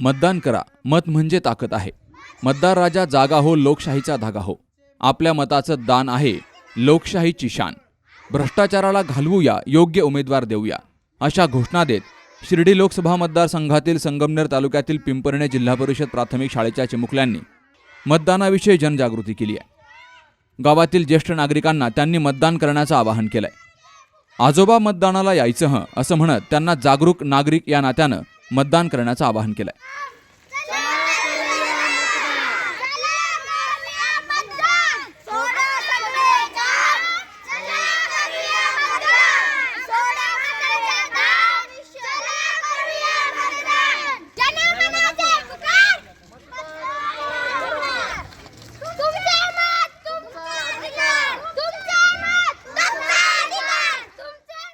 मतदान करा. मत म्हणजे ताकद आहे. मतदार राजा जागा हो लोकशाहीचा धागा हो. आपल्या मताचं दान आहे लोकशाहीची शान. भ्रष्टाचाराला घालवूया योग्य उमेदवार देऊया. अशा घोषणा देत शिर्डी लोकसभा मतदारसंघातील संगमनेर तालुक्यातील पिंपरणे जिल्हा परिषद प्राथमिक शाळेच्या चिमुकल्यांनी मतदानाविषयी जनजागृती केली आहे. गावातील ज्येष्ठ नागरिकांना त्यांनी मतदान करण्याचं आवाहन केलंय. आजोबा मतदानाला यायचं हं असं म्हणत त्यांना जागरूक नागरिक या नात्यानं मतदान करण्याचं आवाहन केलंय.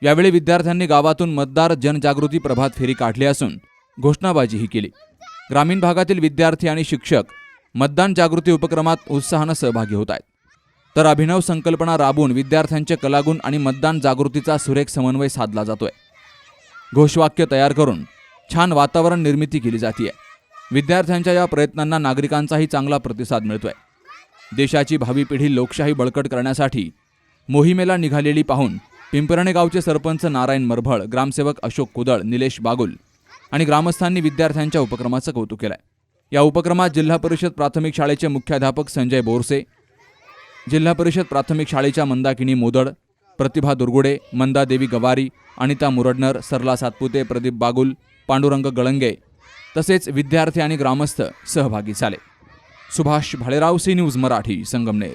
यावेळी विद्यार्थ्यांनी गावातून मतदार जनजागृती प्रभात फेरी काढली असून घोषणाबाजीही केली. ग्रामीण भागातील विद्यार्थी आणि शिक्षक मतदान जागृती उपक्रमात उत्साहानं सहभागी होत आहेत. तर अभिनव संकल्पना राबून विद्यार्थ्यांचे कलागुण आणि मतदान जागृतीचा सुरेख समन्वय साधला जातोय. घोषवाक्य तयार करून छान वातावरण निर्मिती केली जाते विद्यार्थ्यांच्या या प्रयत्नांना नागरिकांचाही चांगला प्रतिसाद मिळतोय. देशाची भावी पिढी लोकशाही बळकट करण्यासाठी मोहिमेला निघालेली पाहून पिंपरणे गावचे सरपंच नारायण मरभळ ग्रामसेवक अशोक कुदळ निलेश बागुल आणि ग्रामस्थांनी विद्यार्थ्यांच्या उपक्रमाचं कौतुक केलंय. या उपक्रमात जिल्हा परिषद प्राथमिक शाळेचे मुख्याध्यापक संजय बोरसे जिल्हा परिषद प्राथमिक शाळेच्या मंदाकिनी मोदड प्रतिभा दुर्गुडे मंदादेवी गवारी अनिता मुरडनर सरला सातपुते प्रदीप बागुल पांडुरंग गळंगे तसेच विद्यार्थी आणि ग्रामस्थ सहभागी झाले. Subhash Bhalerao C news Marathi Sangamner.